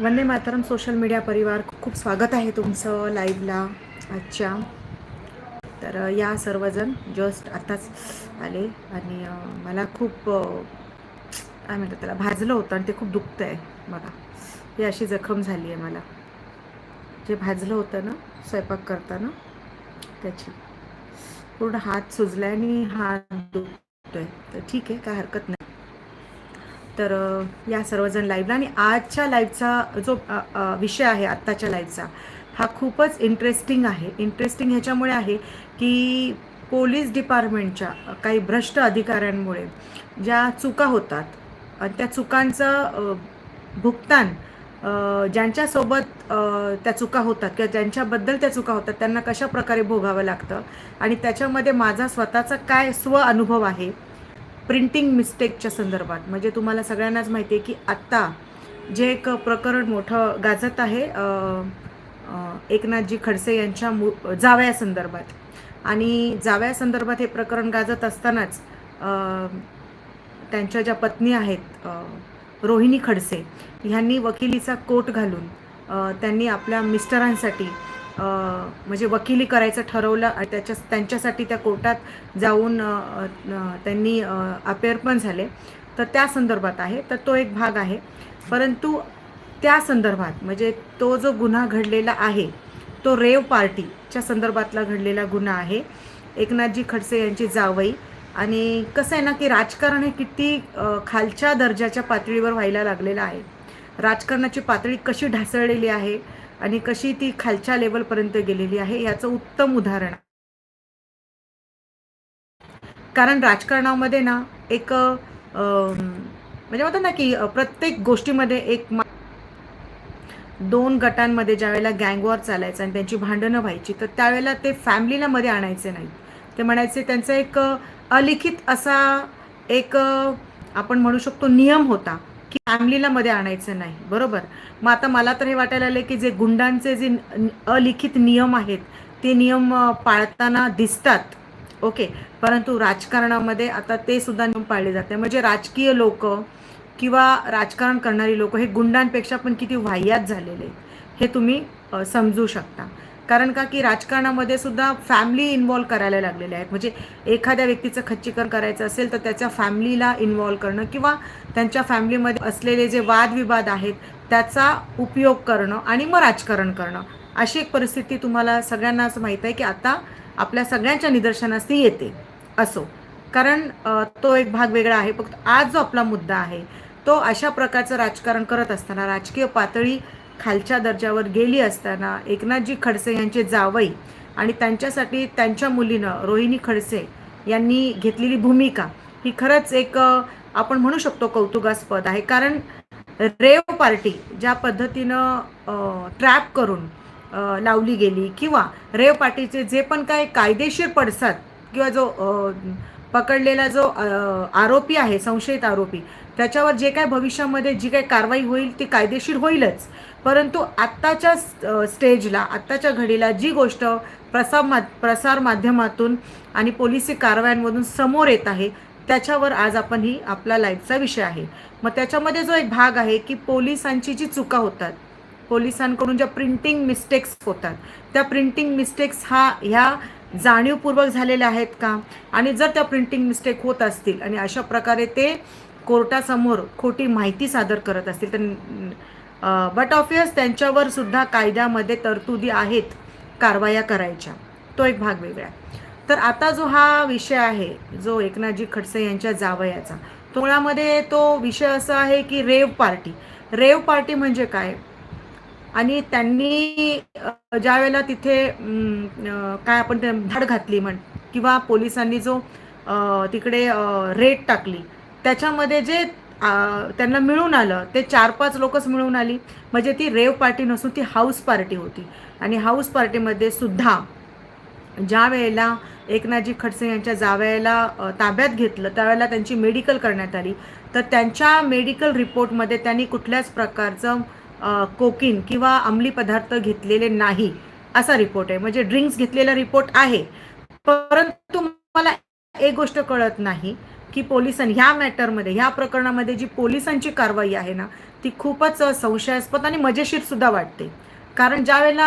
Vande Mataram social media परिवार खूप स्वागत आहे तुमचं लाईव्हला आजच्या. तर या सर्वजण जस्ट आत्ताच आले आणि मला खूप काय म्हणतात त्याला भाजलं होतं आणि ते खूप दुखतं आहे बघा. ही अशी जखम झाली आहे मला. जे भाजलं होतं ना स्वयंपाक करताना त्याची. पूर्ण हात सुजला आणि हात दुखतोय. तर ठीक आहे काय हरकत नाही. तर या सर्वजण लाईव्हला आणि आजच्या लाईव्हचा जो विषय आहे आत्ताच्या लाईव्हचा हा खूपच इंटरेस्टिंग आहे. इंटरेस्टिंग ह्याच्यामुळे आहे की पोलीस डिपार्टमेंटच्या काही भ्रष्ट अधिकाऱ्यांमुळे ज्या चुका होतात आणि त्या चुकांचं भुगतान ज्यांच्यासोबत त्या चुका होतात किंवा ज्यांच्याबद्दल त्या चुका होतात त्यांना कशा प्रकारे भोगावं लागतं आणि त्याच्यामध्ये माझा स्वतःचा काय स्व अनुभव आहे प्रिंटिंग मिस्टेकच्या संदर्भात. म्हणजे तुम्हाला सगळ्यांनाच माहिती आहे की आत्ता जे एक प्रकरण मोठं गाजत आहे एकनाथजी खडसे यांच्या मु जावया संदर्भात. आणि जावयासंदर्भात हे प्रकरण गाजत असतानाच त्यांच्या ज्या पत्नी आहेत रोहिणी खडसे ह्यांनी वकिलीचा कोट घालून त्यांनी आपल्या मिस्टरांसाठी म्हणजे वकिली करायचं ठरवलं आणि त्याच्या त्यांच्यासाठी त्या कोर्टात जाऊन त्यांनी अपेअर पण झाले. तर त्या संदर्भात आहे. तर तो एक भाग आहे. परंतु त्या संदर्भात म्हणजे तो जो गुन्हा घडलेला आहे तो रेव पार्टीच्या संदर्भातला घडलेला गुन्हा आहे. एकनाथजी खडसे यांची जावई आणि कसं आहे ना की राजकारण हे किती खालच्या दर्जाच्या पातळीवर व्हायला लागलेलं आहे. राजकारणाची पातळी कशी ढासळलेली आहे? आणि कशी ती खालच्या लेवलपर्यंत गेलेली आहे याचं उत्तम उदाहरण कारण राजकारणामध्ये ना एक म्हणजे म्हणतात ना की प्रत्येक गोष्टीमध्ये एक दोन गटांमध्ये ज्यावेळेला गँगवॉर चालायचं आणि त्यांची भांडणं व्हायची तर त्यावेळेला ते फॅमिलीला मध्ये आणायचे नाही ते म्हणायचे त्यांचा एक अलिखित असा एक आपण म्हणू शकतो नियम होता. की फॅमिलीला मध्ये आणायचं नाही. बरोबर? मग आता मला तर हे वाटायला लागले की जे गुंडांचे जे अलिखित नियम आहेत ते नियम पाळताना दिसतात. ओके? परंतु राजकारणामध्ये आता ते सुद्धा नियम पाळले जाते म्हणजे राजकीय लोक किंवा राजकारण करणारी लोक हे गुंडांपेक्षा पण किती वाह्यात झालेले आहेत. हे तुम्ही समजू शकता. कारण का की राजकारणामध्ये सुद्धा फॅमिली इन्वॉल्व करायला लागलेले आहेत. म्हणजे एखाद्या व्यक्तीचं खच्चीकरण करायचं असेल तर त्याच्या फॅमिलीला इन्वॉल्व करणं किंवा त्यांच्या फॅमिलीमध्ये असलेले जे वादविवाद आहेत त्याचा उपयोग करणं आणि मग राजकारण करणं. अशी एक परिस्थिती तुम्हाला सगळ्यांनाच माहीत आहे की आता आपल्या सगळ्यांच्या निदर्शनास ती येते. असो. कारण तो एक भाग वेगळा आहे. फक्त आज जो आपला मुद्दा आहे तो अशा प्रकारचं राजकारण करत असताना राजकीय पातळी खालच्या दर्जावर गेली असताना एकनाथजी खडसे यांचे जावई आणि त्यांच्यासाठी त्यांच्या मुलीनं रोहिणी खडसे यांनी घेतलेली भूमिका ही खरंच एक आपण म्हणू शकतो कौतुकास्पद आहे. कारण रेव पार्टी ज्या पद्धतीनं ट्रॅप करून लावली गेली किंवा रेव पार्टीचे जे पण काय कायदेशीर पडसाद किंवा जो पकडलेला जो आरोपी आहे संशयित आरोपी त्याच्यावर जे काय भविष्यामध्ये जी काही कारवाई होईल ती कायदेशीर होईलच. परंतु आत्ताच्या स्टेजला आत्ताच्या घडीला जी गोष्ट प्रसार मा प्रसार माध्यमातून आणि पोलिसी कारवायांमधून समोर येत आहे त्याच्यावर आज आपण ही आपला लाईफचा विषय आहे. मग त्याच्यामध्ये जो एक भाग आहे की पोलिसांची जी चुका होतात पोलिसांकडून ज्या प्रिंटिंग मिस्टेक्स होतात त्या प्रिंटिंग मिस्टेक्स हा ह्या जाणीवपूर्वक झालेल्या आहेत का? आणि जर त्या प्रिंटिंग मिस्टेक होत असतील आणि अशा प्रकारे ते कोर्टासमोर खोटी माहिती सादर करत असतील तर बट ऑफियस त्यांच्यावर सुद्धा कायद्यामध्ये तरतुदी आहेत कारवाया करायच्या. तो एक भाग वेगळा आहे. तर आता जो हा विषय आहे जो एकनाथजी खडसे यांच्या जावयाचा तो मुळामध्ये तो विषय असा आहे की रेव पार्टी. रेव पार्टी म्हणजे काय? आणि त्यांनी ज्या वेळेला तिथे काय आपण ते धाड घातली म्हण किंवा पोलिसांनी जो तिकडे रेट टाकली त्याच्यामध्ये जे त्यांना मिळून आलं. ते चार पाच लोकच मिळून आली. म्हणजे ती रेव पार्टी नसून ती हाऊस पार्टी होती. आणि हाऊस पार्टीमध्ये सुद्धा ज्या वेळेला एकनाथजी खडसे यांच्या जावयाला ताब्यात घेतलं त्यावेळेला त्यांची मेडिकल करण्यात आली. तर त्यांच्या मेडिकल रिपोर्टमध्ये त्यांनी कुठल्याच प्रकारचं कोकिन कोकीन किंवा अंमली पदार्थ घेतलेले नाही असा रिपोर्ट आहे. म्हणजे ड्रिंक्स घेतलेला रिपोर्ट आहे. परंतु मला एक गोष्ट कळत नाही. की पोलिसांनी ह्या मॅटरमध्ये ह्या प्रकरणामध्ये जी पोलिसांची कारवाई आहे ना ती खूपच संशयास्पद आणि मजेशीर सुद्धा वाटते. कारण ज्या वेळेला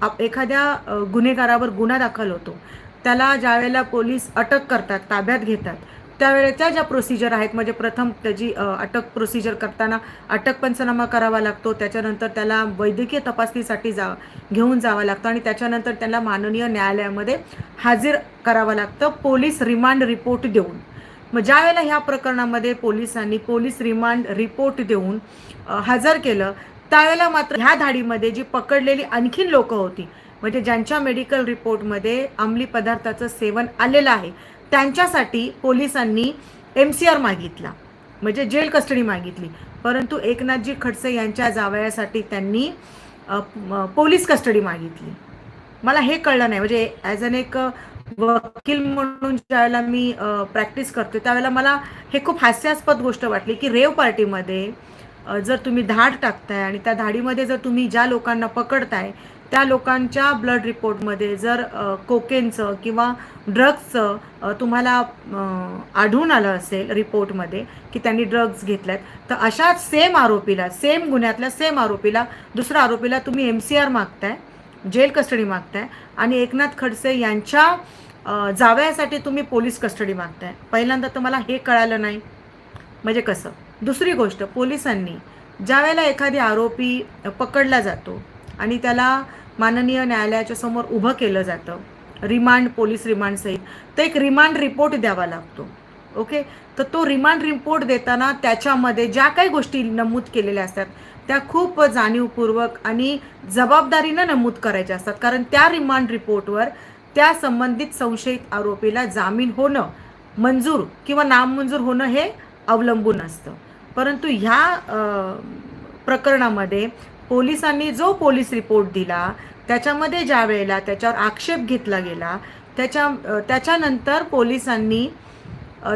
आप- एखाद्या गुन्हेगारावर गुन्हा दाखल होतो त्याला ज्या वेळेला पोलीस अटक करतात ताब्यात घेतात त्यावेळेच्या ज्या प्रोसिजर आहेत म्हणजे प्रथम त्याची अटक प्रोसिजर करताना अटक पंचनामा करावा लागतो त्याच्यानंतर त्याला वैद्यकीय तपासणीसाठी जा घेऊन जावं लागतं आणि त्याच्यानंतर त्याला माननीय न्यायालयामध्ये हाजीर करावं लागतं पोलीस रिमांड रिपोर्ट देऊन. मग ज्या वेळेला ह्या प्रकरणामध्ये पोलिसांनी पोलीस रिमांड रिपोर्ट देऊन हजर केलं त्यावेळेला मात्र ह्या धाडीमध्ये जी पकडलेली आणखीन लोकं होती म्हणजे ज्यांच्या मेडिकल रिपोर्टमध्ये अंमली पदार्थाचं सेवन आलेलं आहे त्यांच्यासाठी पोलिसांनी एम सी आर मागितला म्हणजे जेल कस्टडी मागितली. परंतु एकनाथजी खडसे यांच्या जावयासाठी त्यांनी पोलीस कस्टडी मागितली. मला हे कळलं नाही म्हणजे ॲज अन एक वकील म्हणून ज्यावेळेला मी प्रॅक्टिस करते त्यावेळेला मला हे खूप हास्यास्पद गोष्ट वाटली की रेव पार्टीमध्ये जर तुम्ही धाड टाकताय आणि त्या धाडीमध्ये जर तुम्ही ज्या लोकांना पकडताय त्या लोकांच्या ब्लड रिपोर्टमध्ये जर कोकेनचं किंवा ड्रग्सचं तुम्हाला आढळून आलं असेल रिपोर्टमध्ये की त्यांनी ड्रग्ज घेतल्यात तर अशा सेम आरोपीला सेम गुन्ह्यातल्या सेम आरोपीला दुसऱ्या आरोपीला तुम्ही एम सी आर मागताय जेल कस्टडी मागताय आणि एकनाथ खडसे यांच्या जावयासाठी तुम्ही पोलीस कस्टडी मागताय. पहिल्यांदा तर मला हे कळालं नाही. म्हणजे कसं? दुसरी गोष्ट पोलिसांनी ज्या वेळेला एखादी आरोपी पकडला जातो आणि त्याला माननीय न्यायालयाच्या समोर उभं केलं जातं. रिमांड पोलीस रिमांड सहित. तर एक रिमांड रिपोर्ट द्यावा लागतो. ओके? तर तो रिमांड रिपोर्ट देताना त्याच्यामध्ये ज्या काही गोष्टी नमूद केलेल्या असतात त्या खूप जाणीवपूर्वक आणि जबाबदारीनं नमूद करायच्या असतात. कारण त्या रिमांड रिपोर्टवर त्या संबंधित संशयित आरोपीला जामीन होणं मंजूर किंवा नामंजूर होणं हे अवलंबून असतं. परंतु ह्या प्रकरणामध्ये पोलिसांनी जो पोलीस रिपोर्ट दिला त्याच्यामध्ये ज्या वेळेला त्याच्यावर आक्षेप घेतला गेला त्याच्या त्याच्यानंतर पोलिसांनी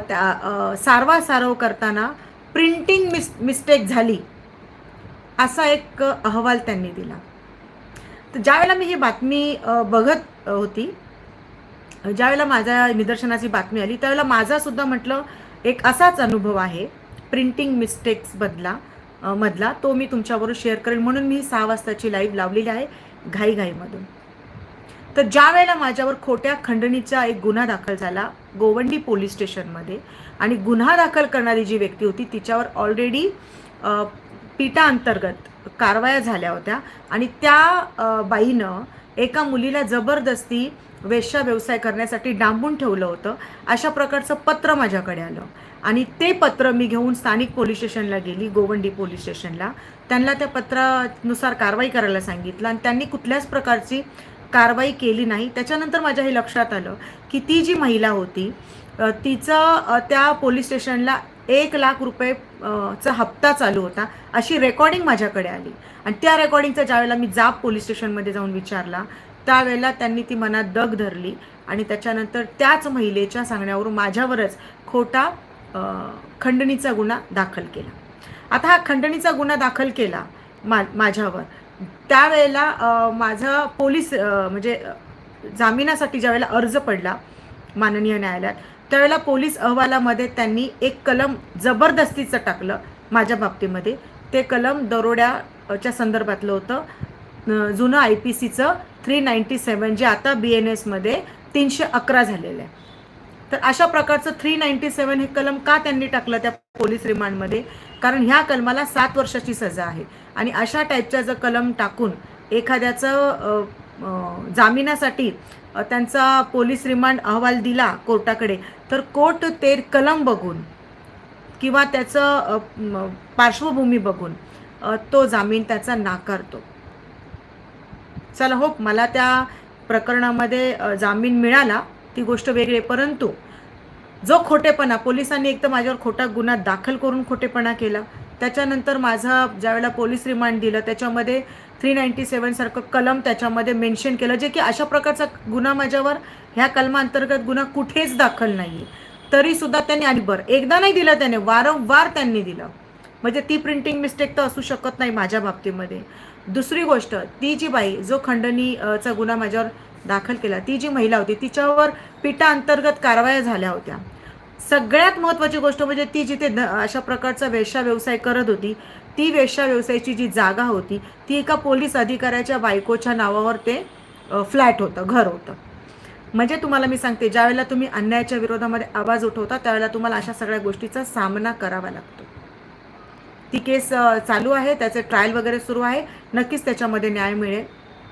त्या सारवासारव करताना प्रिंटिंग मिस मिस्टेक झाली असा एक अहवाल त्यांनी दिला. तर ज्यावेळेला मी ही बातमी बघत होती ज्यावेळेला माझ्या निदर्शनाची बातमी आली त्यावेळेला माझा सुद्धा म्हटलं एक असाच अनुभव आहे प्रिंटिंग मिस्टेक्स बदला मधला तो मी तुमच्याबरोबर शेअर करेन. म्हणून मी सहा वाजताची लाईव्ह लावलेली आहे घाईघाईमधून. तर ज्या वेळेला माझ्यावर खोट्या खंडणीचा एक गुन्हा दाखल झाला गोवंडी पोलीस स्टेशनमध्ये आणि गुन्हा दाखल करणारी जी व्यक्ती होती तिच्यावर ऑलरेडी पिटा अंतर्गत कारवाया झाल्या होत्या. आणि त्या बाईनं एका मुलीला जबरदस्ती वेश्या व्यवसाय करण्यासाठी डांबून ठेवलं होतं. अशा प्रकारचं पत्र माझ्याकडे आलं. आणि ते पत्र मी घेऊन स्थानिक पोलीस स्टेशनला गेली गोवंडी पोलीस स्टेशनला. त्यांना त्या पत्रानुसार कारवाई करायला सांगितलं आणि त्यांनी कुठल्याच प्रकारची कारवाई केली नाही. त्याच्यानंतर माझ्या हे लक्षात आलं की ती जी महिला होती तिचं त्या पोलीस स्टेशनला एक लाख रुपये चा हप्ता चालू होता अशी रेकॉर्डिंग माझ्याकडे आली. आणि त्या रेकॉर्डिंगचा ज्यावेळेला मी जाब पोलीस स्टेशनमध्ये जाऊन विचारला त्यावेळेला त्यांनी ती मनात दग धरली आणि त्याच्यानंतर त्याच महिलेच्या सांगण्यावरून माझ्यावरच खोटा खंडणीचा गुन्हा दाखल केला. आता हा खंडणीचा गुन्हा दाखल केला मा माझ्यावर. त्यावेळेला माझा पोलीस म्हणजे जामिनासाठी ज्यावेळेला अर्ज पडला माननीय न्यायालयात त्यावेळेला पोलीस अहवालामध्ये त्यांनी एक कलम जबरदस्तीचं टाकलं माझ्या बाबतीमध्ये. ते कलम दरोड्याच्या संदर्भातलं होतं. जुनं आय पी सीचं थ्री नाईन्टी सेवन जे आता बी एन एसमध्ये तीनशे अकरा झालेलं आहे. तर अशा प्रकारचं थ्री नाईन्टी सेवन हे कलम का त्यांनी टाकलं त्या पोलीस रिमांडमध्ये? कारण ह्या कलमाला सात वर्षाची सजा आहे. आणि अशा टाईपच्या जर कलम टाकून एखाद्याचं जामिनासाठी त्यांचा पोलीस रिमांड अहवाल दिला कोर्टाकडे तर कोट तेर कलम बघून किंवा त्याचं पार्श्वभूमी बघून तो जामीन त्याचा नाकारतो. चला हो मला त्या प्रकरणामध्ये जामीन मिळाला ती गोष्ट वेगळी आहे. परंतु जो खोटेपणा पोलिसांनी एक तर माझ्यावर खोटा गुन्हा दाखल करून खोटेपणा केला. त्याच्यानंतर माझा ज्यावेळेला पोलीस रिमांड दिलं त्याच्यामध्ये थ्री नाईन्टी सेवनसारखं कलम त्याच्यामध्ये मेन्शन केलं जे की अशा प्रकारचा गुन्हा माझ्यावर ह्या कलमांतर्गत गुन्हा कुठेच दाखल नाही तरी तरीसुद्धा त्यांनी आणि बरं एकदा नाही दिलं त्याने वारंवार त्यांनी दिलं. म्हणजे ती प्रिंटिंग मिस्टेक तर असू शकत नाही माझ्या बाबतीमध्ये. दुसरी गोष्ट ती जी बाई जो खंडणीचा चा गुन्हा माझ्यावर दाखल केला ती जी महिला होती तिच्यावर पिटा अंतर्गत कारवाया झाल्या होत्या. सगळ्यात महत्त्वाची गोष्ट म्हणजे ती जिथे द- अशा प्रकारचा वेश्या व्यवसाय करत होती ती वेश्या व्यवसायाची जी जागा होती ती एका पोलीस अधिकाऱ्याच्या बायकोच्या नावावर ते फ्लॅट होतं घर होतं. म्हणजे तुम्हाला मी सांगते ज्यावेळेला तुम्ही अन्यायाच्या विरोधामध्ये आवाज उठवता त्यावेळेला तुम्हाला अशा सगळ्या गोष्टीचा सामना करावा लागतो. ती केस चालू आहे त्याचे ट्रायल वगैरे सुरू आहे नक्कीच त्याच्यामध्ये न्याय मिळेल.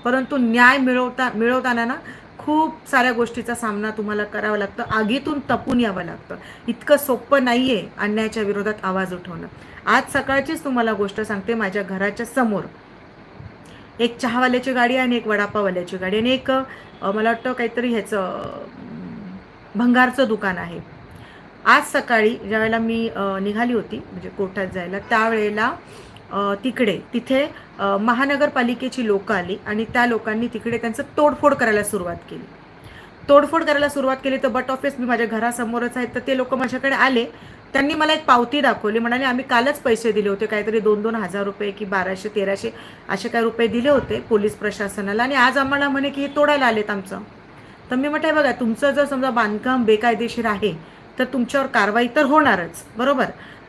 परंतु न्याय मिळवता मिळवताना ना खूप साऱ्या गोष्टीचा सामना तुम्हाला करावा लागतं आगीतून तपून यावं लागतं. इतकं सोपं नाही आहे अन्यायाच्या विरोधात आवाज उठवणं. आज सकाळचीच तुम्हाला गोष्ट सांगते माझ्या घराच्या समोर. एक चहावाल्याची गाडी आणि एक वडापाववाल्याची गाडी आणि एक मला वाटतं काहीतरी ह्याचं भंगारचं दुकान आहे. आज सकाळी ज्यावेळेला मी निघाली होती म्हणजे कोर्टात जायला त्यावेळेला तिकडे तिथे महानगरपालिकेची लोकं आली आणि त्या लोकांनी तिकडे त्यांचं तोडफोड करायला सुरुवात केली. तोडफोड करायला सुरुवात केली तर बट ऑफिस मी माझ्या घरासमोरच आहेत तर ते लोक माझ्याकडे आले. त्यांनी मला एक पावती दाखवली. म्हणाले आम्ही कालच पैसे दिले होते. काहीतरी दोन दोन हजार रुपये की बाराशे तेराशे असे काही रुपये दिले होते पोलीस प्रशासनाला आणि आज आम्हाला म्हणे की हे तोडायला आलेत आमचं. तर मी म्हटलं बघा तुमचं जर समजा बांधकाम बेकायदेशीर आहे तर तुमच्यावर कारवाई तर होणारच बरोबर?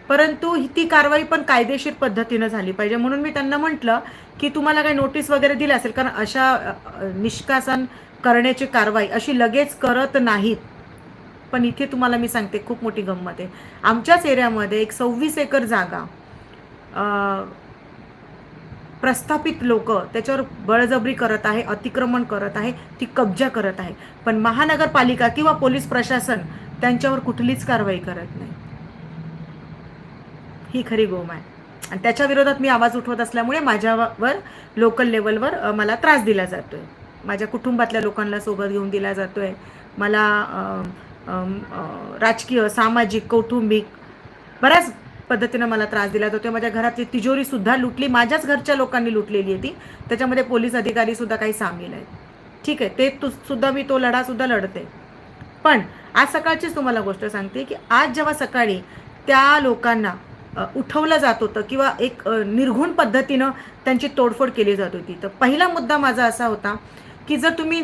परंतु ही- ती कारवाई पण कायदेशीर पद्धतीनं झाली पाहिजे. म्हणून मी त्यांना म्हटलं की तुम्हाला काही नोटीस वगैरे दिली असेल कारण अशा निष्कासन करण्याची कारवाई अशी लगेच करत नाहीत. पण इथे तुम्हाला मी सांगते खूप मोठी गंमत आहे. आमच्याच एरियामध्ये एक सव्वीस एकर जागा प्रस्थापित लोक त्याच्यावर बळजबरी करत आहे अतिक्रमण करत आहे ती कब्जा करत आहे. पण महानगरपालिका किंवा पोलीस प्रशासन त्यांच्यावर कुठलीच कारवाई करत नाही. ही खरी गोम आहे. आणि त्याच्या विरोधात मी आवाज उठवत असल्यामुळे माझ्यावर लोकल लेवलवर मला त्रास दिला जातोय. माझ्या कुटुंबातल्या लोकांना सोबत घेऊन दिला जातोय. मला राजकीय सामाजिक कौटुंबिक बऱ्याच पद्धतीनं मला त्रास दिला जातो. माझ्या घरातली तिजोरी सुद्धा लुटली. माझ्याच घरच्या लोकांनी लुटलेली आहे ती. त्याच्यामध्ये पोलीस अधिकारी सुद्धा काही सामील आहेत. ठीक आहे. ते तु सुद्धा मी तो लढा सुद्धा लढते. पण आज सकाळचीच तुम्हाला गोष्ट सांगते की आज जेव्हा सकाळी त्या लोकांना उठवलं जात होतं किंवा एक निर्घुण पद्धतीनं त्यांची तोडफोड केली जात होती तर पहिला मुद्दा माझा असा होता की जर तुम्ही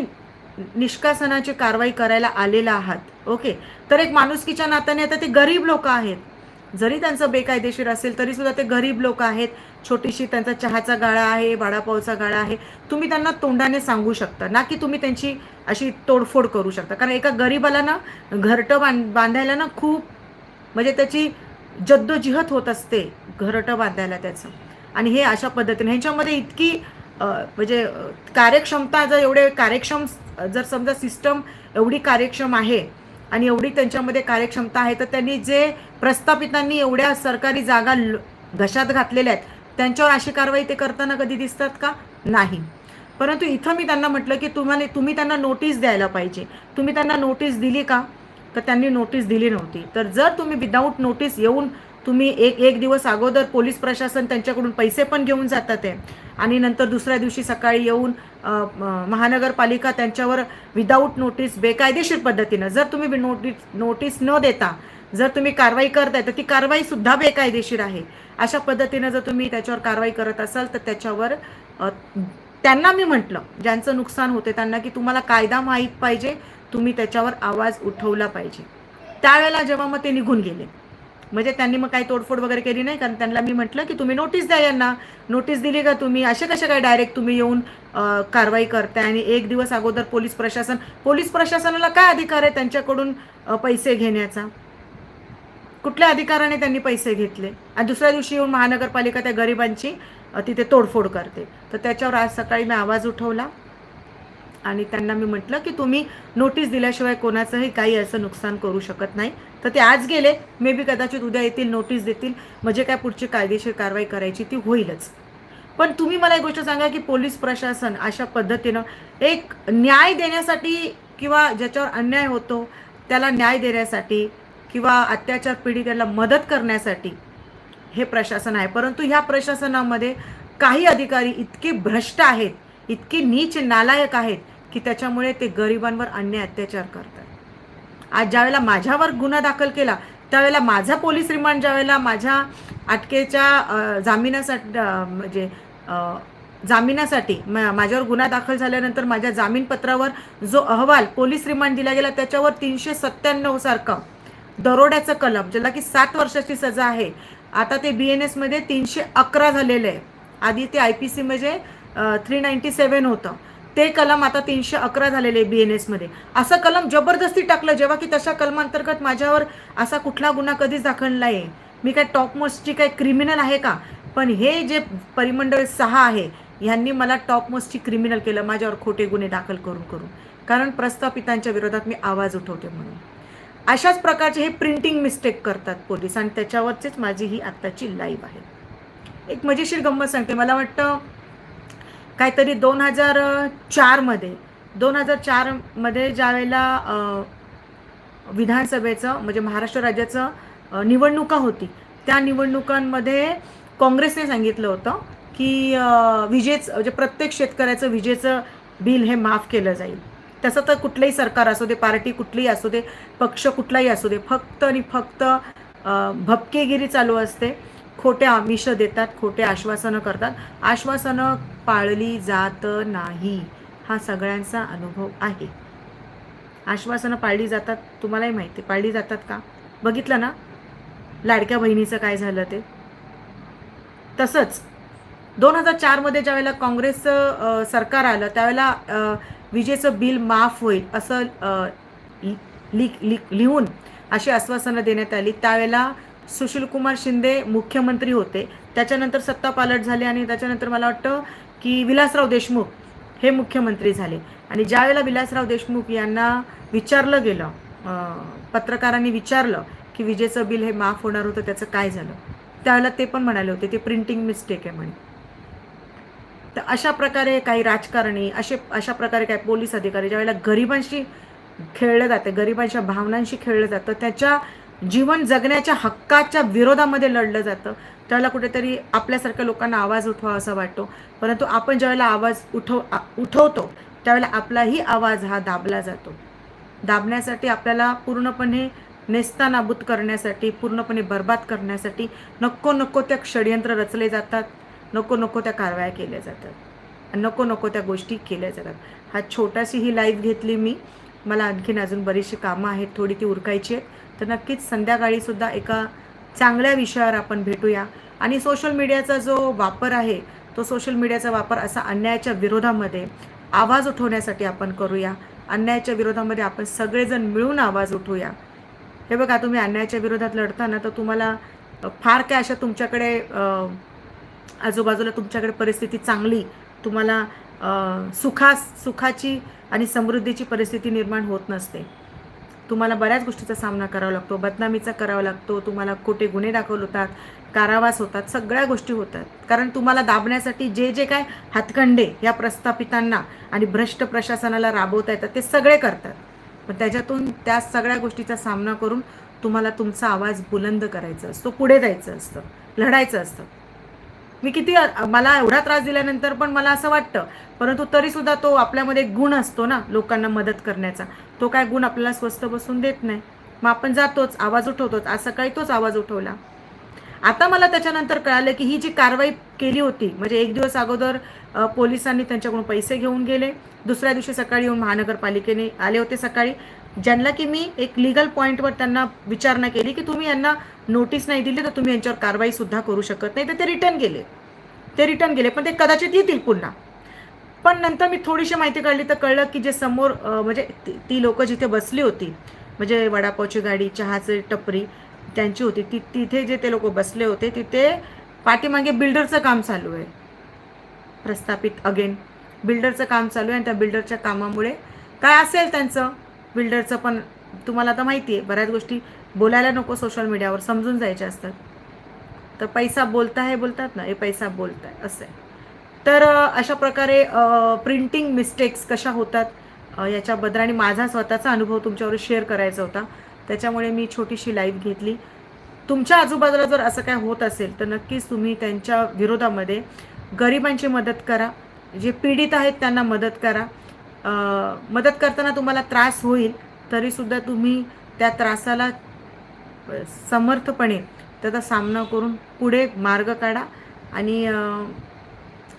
निष्कासनाची कारवाई करायला आलेला आहात. ओके तर एक माणुसकीच्या नात्याने आता ते गरीब लोक आहेत. जरी त्यांचं बेकायदेशीर असेल तरी सुद्धा ते गरीब लोक आहेत. छोटीशी त्यांचा चहाचा गाळा आहे वडापावचा गाळा आहे. तुम्ही त्यांना तोंडाने सांगू शकता ना की तुम्ही त्यांची अशी तोडफोड करू शकता. कारण एका गरीबाला ना घरटं बांध बांधायला ना खूप म्हणजे त्याची जद्दोजिहद होत असते घरटं बांधायला त्याचं. आणि हे अशा पद्धतीने ह्यांच्यामध्ये इतकी म्हणजे कार्यक्षमता जर एवढे कार्यक्षम जर समजा सिस्टम एवढी कार्यक्षम आहे आणि एवढी त्यांच्यामध्ये कार्यक्षमता आहे तर त्यांनी जे प्रस्थापितांनी एवढ्या सरकारी जागा ल- घशात घातलेल्या आहेत त्यांच्यावर अशी कारवाई ते करताना कधी दिसतात का? नाही. परंतु इथं मी त्यांना म्हटलं की तुम्हाला तुम्ही त्यांना नोटीस द्यायला पाहिजे. तुम्ही त्यांना नोटीस दिली का? तर त्यांनी नोटीस दिली नव्हती. तर जर तुम्ही विदाऊट नोटीस येऊन तुम्ही एक एक दिवस अगोदर पोलीस प्रशासन त्यांच्याकडून पैसे पण घेऊन जातात आहे. आणि नंतर दुसऱ्या दिवशी सकाळी येऊन महानगरपालिका त्यांच्यावर विदाऊट नोटीस बेकायदेशीर पद्धतीनं जर तुम्ही नोटीस नोटीस न देता जर तुम्ही कारवाई करताय तर ती कारवाई सुद्धा बेकायदेशीर आहे. अशा पद्धतीनं जर तुम्ही त्याच्यावर कारवाई करत असाल तर त्याच्यावर त्यांना मी म्हटलं ज्यांचं नुकसान होते त्यांना की तुम्हाला कायदा माहीत पाहिजे तुम्ही त्याच्यावर आवाज उठवला पाहिजे. त्यावेळेला जेव्हा मग ते निघून गेले. म्हणजे त्यांनी मग काही तोडफोड वगैरे केली नाही? कारण त्यांना मी म्हटलं की तुम्ही नोटीस द्या यांना. नोटीस दिली का तुम्ही? असे कसे काय डायरेक्ट तुम्ही येऊन कारवाई करताय? आणि एक दिवस अगोदर पोलीस प्रशासन पोलीस प्रशासनाला काय अधिकार आहे त्यांच्याकडून पैसे घेण्याचा? कुठल्या अधिकाराने त्यांनी पैसे घेतले? आणि दुसऱ्या दिवशी येऊन महानगरपालिका त्या गरिबांची तिथे तोडफोड करते. तर त्याच्यावर आज सकाळी मी आवाज उठवला. आणि त्यांना मी म्हटलं की तुम्ही नोटीस दिल्याशिवाय कोणाचंही काही असं नुकसान करू शकत नाही. तर ते आज गेले मे बी कदाचित उद्या येतील नोटीस देतील. म्हणजे काय पुढची कायदेशीर कारवाई करायची ती होईलच. पण तुम्ही मला एक गोष्ट सांगा की पोलीस प्रशासन अशा पद्धतीनं एक न्याय देण्यासाठी किंवा ज्याच्यावर अन्याय होतो त्याला न्याय देण्यासाठी किंवा अत्याचार पीडितेला मदत करण्यासाठी हे प्रशासन आहे. परंतु ह्या प्रशासनामध्ये काही अधिकारी इतके भ्रष्ट आहेत इतके नीच नालायक आहेत की त्याच्यामुळे ते गरिबांवर अन्याय अत्याचार करतात. आज ज्यावेळेला माझ्यावर गुन्हा दाखल केला त्यावेळेला माझा पोलीस रिमांड ज्यावेळेला माझ्या अटकेच्या जामिनासाठी म्हणजे जामिनासाठी माझ्यावर गुन्हा दाखल झाल्यानंतर माझ्या जामीनपत्रावर जो अहवाल पोलीस रिमांड दिला गेला त्याच्यावर तीनशे सत्त्याण्णव सारखं दरोड्याचं कलम ज्याला की सात वर्षाची सजा आहे आता ते बी एन एसमध्ये तीनशे अकरा झालेलं आहे. आधी ते आय पी सी म्हणजे थ्री नाईन्टी सेवन होतं. ते कलम आता तीनशे अकरा झालेले बी एन एसमध्ये असं कलम जबरदस्ती टाकलं जेव्हा की तशा कलमांतर्गत माझ्यावर असा कुठला गुन्हा कधीच दाखल नाही आहे. मी काय टॉप मोस्टची काय क्रिमिनल आहे का? पण हे जे परिमंडळ सहा आहे ह्यांनी मला टॉप मोस्टची क्रिमिनल केलं माझ्यावर खोटे गुन्हे दाखल करून करून. कारण प्रस्थापितांच्या विरोधात मी आवाज उठवते म्हणून. अशाच प्रकारचे हे प्रिंटिंग मिस्टेक करतात पोलीस आणि त्याच्यावरचीच माझी ही आत्ताची लाईव्ह आहे. एक मजेशीर गंमत सांगते. मला वाटतं काहीतरी दोन हजार चारमध्ये दोन हजार चारमध्ये ज्यावेळेला वेळेला विधानसभेचं म्हणजे महाराष्ट्र राज्याचं निवडणुका होती त्या निवडणुकांमध्ये काँग्रेसने सांगितलं होतं की विजेचं म्हणजे प्रत्येक शेतकऱ्याचं विजेचं बिल हे माफ केलं जाईल. तसं तर कुठलंही सरकार असू दे पार्टी कुठलीही असू दे पक्ष कुठलाही असू दे फक्त आणि फक्त भपकेगिरी चालू असते. खोटे आमिष देतात खोटे आश्वासनं करतात. आश्वासनं पाळली जात नाही हा सगळ्यांचा अनुभव आहे. आश्वासनं पाळली जातात तुम्हालाही माहिती पाळली जातात का? बघितलं ना? लाडक्या बहिणीचं काय झालं ते? तसंच दोन हजार चारमध्ये ज्यावेळेला काँग्रेसचं सरकार आलं त्यावेळेला विजेचं बिल माफ होईल असं लि लि लिहून अशी आश्वासनं देण्यात आली. त्यावेळेला सुशीलकुमार शिंदे मुख्यमंत्री होते. त्याच्यानंतर सत्ता पालट झाली आणि त्याच्यानंतर मला वाटतं की विलासराव देशमुख हे मुख्यमंत्री झाले. आणि ज्यावेळेला विलासराव देशमुख यांना विचारलं गेलं पत्रकारांनी विचारलं की विजेचं बिल हे माफ होणार होतं त्याचं काय झालं? त्यावेळेला ते पण म्हणाले होते ते प्रिंटिंग मिस्टेक आहे म्हणे. तर अशा प्रकारे काही राजकारणी असे अशा प्रकारे काही पोलीस अधिकारी ज्यावेळेला गरिबांशी खेळलं जातं गरिबांच्या भावनांशी खेळलं जातं त्याच्या जीवन जगण्याच्या हक्काच्या विरोधामध्ये लढलं जातं. त्यावेळेला कुठेतरी आपल्यासारख्या लोकांना आवाज उठवा असं वाटतो. परंतु आपण ज्यावेळेला आवाज उठव उठवतो त्यावेळेला आपलाही आवाज हा दाबला जातो. दाबण्यासाठी आपल्याला पूर्णपणे नेस्तानाबूत करण्यासाठी पूर्णपणे बर्बाद करण्यासाठी नको नको त्या षडयंत्र रचले जातात. नको नको त्या कारवाया केल्या जातात. आणि नको नको त्या गोष्टी केल्या जातात. हा छोटाशी ही लाईफ घेतली मी. मला आणखीन अजून बरीचशी कामं आहेत. थोडी ती उरकायची आहेत. तर नक्कीच संध्याकाळीसुद्धा एका चांगल्या विषयावर आपण भेटूया. आणि सोशल मीडियाचा जो वापर आहे तो सोशल मीडियाचा वापर असा अन्यायाच्या विरोधामध्ये आवाज उठवण्यासाठी आपण करूया. अन्यायाच्या विरोधामध्ये आपण सगळेजण मिळून आवाज उठवूया. हे बघा तुम्ही अन्यायाच्या विरोधात लढताना तर तुम्हाला फार काय अशा तुमच्याकडे आजूबाजूला तुमच्याकडे परिस्थिती चांगली तुम्हाला सुखास सुखा सुखाची आणि समृद्धीची परिस्थिती निर्माण होत नसते. तुम्हाला बऱ्याच गोष्टीचा सामना करावा लागतो बदनामीचा करावा लागतो तुम्हाला खोटे गुन्हे दाखवले होतात कारावास होतात सगळ्या गोष्टी होतात. कारण तुम्हाला दाबण्यासाठी जे जे काय हातखंडे या प्रस्थापितांना आणि भ्रष्ट प्रशासनाला राबवता येतात ते सगळे करतात. पण त्याच्यातून त्या सगळ्या गोष्टीचा सामना करून तुम्हाला तुमचा आवाज बुलंद करायचा असतो पुढे जायचं असतं लढायचं असतं. मी किती मला एवढा त्रास दिल्यानंतर पण मला असं वाटतं. परंतु तरीसुद्धा तो आपल्यामध्ये एक गुण असतो ना लोकांना मदत करण्याचा. तो काय गुण आपल्याला स्वस्त बसून देत नाही. मग आपण जातोच आवाज उठवतोच. आज सकाळी तोच आवाज उठवला. आता मला त्याच्यानंतर कळालं की ही जी कारवाई केली होती म्हणजे एक दिवस अगोदर पोलिसांनी त्यांच्याकडून पैसे घेऊन गेले. दुसऱ्या दिवशी सकाळी येऊन महानगरपालिकेने आले होते सकाळी. ज्यांना की मी एक लिगल पॉईंटवर त्यांना विचारणा केली की तुम्ही यांना नोटीस नाही दिली तर तुम्ही यांच्यावर कारवाई सुद्धा करू शकत नाही. तर ते रिटर्न गेले. ते रिटर्न गेले. पण ते कदाचित येतील पुन्हा. पण नंतर मी थोडीशी माहिती काढली तर कळलं की जे समोर म्हणजे ती- ती लोक जिथे बसली होती म्हणजे वडापावची गाडी चहाचे टपरी त्यांची होती ती तिथे जे ते लोक बसले होते तिथे पाठीमागे बिल्डरचं काम चालू आहे. प्रस्थापित अगेन बिल्डरचं काम चालू आहे आणि त्या बिल्डरच्या कामामुळे काय असेल त्यांचं? बिल्डरचं पण तुम्हाला आता माहिती आहे बऱ्याच गोष्टी बोलायला नको सोशल मीडियावर समजून जायच्या असतात. तर पैसा बोलता हे बोलतात ना हे पैसा बोलताय असं आहे. तर अशा प्रकारे प्रिंटिंग मिस्टेक्स कशा होतात याच्या याच्याबद्दल आणि माझा स्वतःचा अनुभव तुमच्यावर शेअर करायचा होता. त्याच्यामुळे मी छोटीशी लाईव्ह घेतली. तुमच्या आजूबाजूला जर असं काय होत असेल तर नक्कीच तुम्ही त्यांच्या विरोधामध्ये गरिबांची मदत करा. जे पीडित आहेत त्यांना मदत करा. मदत करताना तुम्हाला त्रास होईल तरीसुद्धा तुम्ही त्या त्रासाला समर्थपणे त्याचा सामना करून पुढे मार्ग काढा आणि आपल्या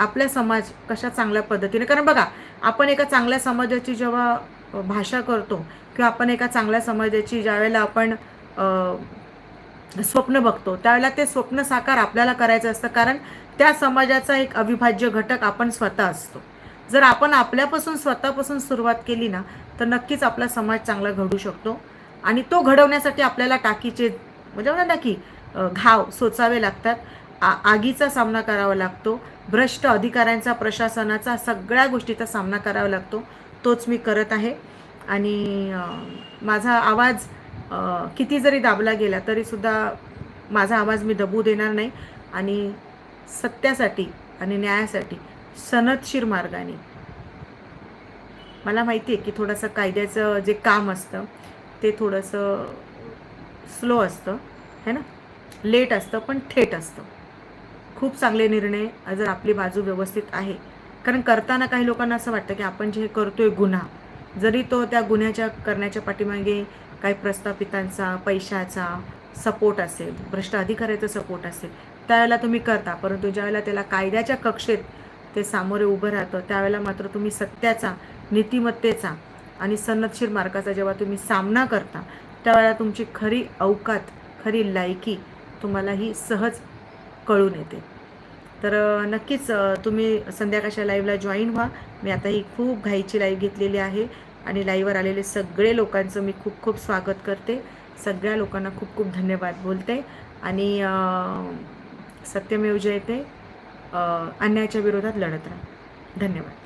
आपला समाज कशा चांगल्या पद्धतीने कारण बघा आपण एका चांगल्या समाजाची जेव्हा भाषा करतो किंवा आपण एका चांगल्या समाजाची ज्यावेळेला आपण स्वप्न बघतो त्यावेळेला ते स्वप्न साकार आपल्याला करायचं असतं कारण त्या समाजाचा एक अविभाज्य घटक आपण स्वतः असतो. जर आपण आपल्यापासून स्वतःपासून सुरुवात केली ना तर नक्कीच आपला समाज चांगला घडू शकतो. आणि तो घडवण्यासाठी आपल्याला टाकीचे म्हणजे म्हणा ना की घाव सोचावे लागतात. आ आगीचा सामना करावा लागतो. भ्रष्ट अधिकाऱ्यांचा प्रशासनाचा सगळ्या गोष्टीचा सामना करावा लागतो. तोच मी करत आहे. आणि माझा आवाज किती जरी दाबला गेला तरीसुद्धा माझा आवाज मी दबू देणार नाही. आणि सत्यासाठी आणि न्यायासाठी सनदशीर मार्गाने मला माहिती आहे की थोडंसं कायद्याचं जे काम असतं ते थोडंसं स्लो असतं है ना? लेट असतं पण थेट असतं. खूप चांगले निर्णय जर आपली बाजू व्यवस्थित आहे. कारण करताना काही लोकांना असं वाटतं की आपण जे करतोय गुन्हा जरी तो त्या गुन्ह्याच्या करण्याच्या पाठीमागे काही प्रस्थापितांचा पैशाचा सपोर्ट असेल भ्रष्ट अधिकाऱ्याचा सपोर्ट असेल त्यावेळेला तुम्ही करता परंतु ज्यावेळेला त्याला कायद्याच्या कक्षेत ते सामोरे उभं राहतं. त्यावेळेला मात्र तुम्ही सत्याचा नीतिमत्तेचा आणि सन्नतशीर मार्गाचा जेव्हा तुम्ही सामना करता त्यावेळेला तुमची खरी अवकात खरी लायकी तुम्हाला ही सहज कळून येते. तर नक्कीच तुम्ही संध्याकाळच्या लाईव्हला जॉईन व्हा. मी आता ही खूप घाईची लाईव्ह घेतलेली आहे आणि लाईव्हवर आलेले सगळे लोकांचं मी खूप खूप स्वागत करते. सगळ्या लोकांना खूप खूप धन्यवाद बोलते. आणि सत्यमेव जयते. अन्यायाच्या विरोधात लढत राहा. धन्यवाद.